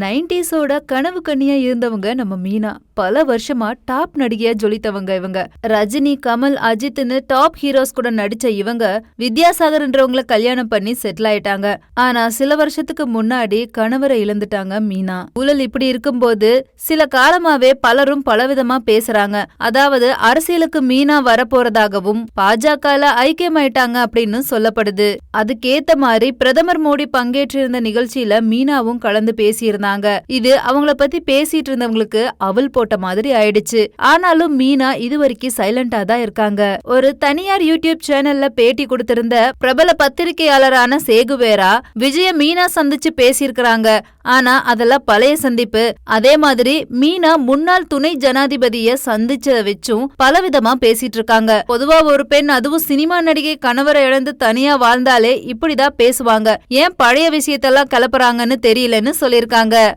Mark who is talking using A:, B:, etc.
A: நைன்டிஸோட கனவு கண்ணியா இருந்தவங்க நம்ம மீனா. பல வருஷமா டாப் நடிகையா ஜொலித்தவங்க இவங்க. ரஜினி கமல் அஜித்னு டாப் ஹீரோஸ் கூட நடிச்ச இவங்க வித்யாசாகர்ன்றவங்கள கல்யாணம் பண்ணி செட்டில் ஆயிட்டாங்க. ஆனா சில வருஷத்துக்கு முன்னாடி கணவரை இழந்துட்டாங்க மீனா. ஊழல் இப்படி இருக்கும்போது சில காலமாவே பலரும் பலவிதமா பேசுறாங்க. அதாவது அரசியலுக்கு மீனா வரப்போறதாகவும் பாஜகல ஐக்கியமாயிட்டாங்க அப்படின்னு சொல்லப்படுது. அதுக்கேத்த மாதிரி பிரதமர் மோடி பங்கேற்றிருந்த நிகழ்ச்சியில மீனாவும் கலந்து பேசியிருந்தாங்க. இது அவங்கள பத்தி பேசிட்டு இருந்தவங்களுக்கு அவல் போட்ட மாதிரி ஆயிடுச்சு. ஆனாலும் மீனா இது வரைக்கும் சைலண்டா தான் இருக்காங்க. ஒரு தனியார் யூடியூப் சேனல்ல பேட்டி கொடுத்திருந்த பிரபல பத்திரிகையாளரான சேகுவேரா விஜய மீனா சந்திச்சு பேசியிருக்கிறாங்க. ஆனா அதெல்லாம் பழைய சந்திப்பு. அதே மாதிரி மீனா முன்னாள் துணை ஜனாதிபதிய சந்திச்சத வச்சும் பலவிதமா பேசிட்டு இருக்காங்க. பொதுவா ஒரு பெண் அதுவும் சினிமா நடிகை கணவரை இழந்து தனியா வாழ்ந்தாலே இப்படிதான் பேசுவாங்க. ஏன் பழைய விஷயத்தெல்லாம் கலப்புறாங்கன்னு தெரியலன்னு சொல்லியிருக்காங்க.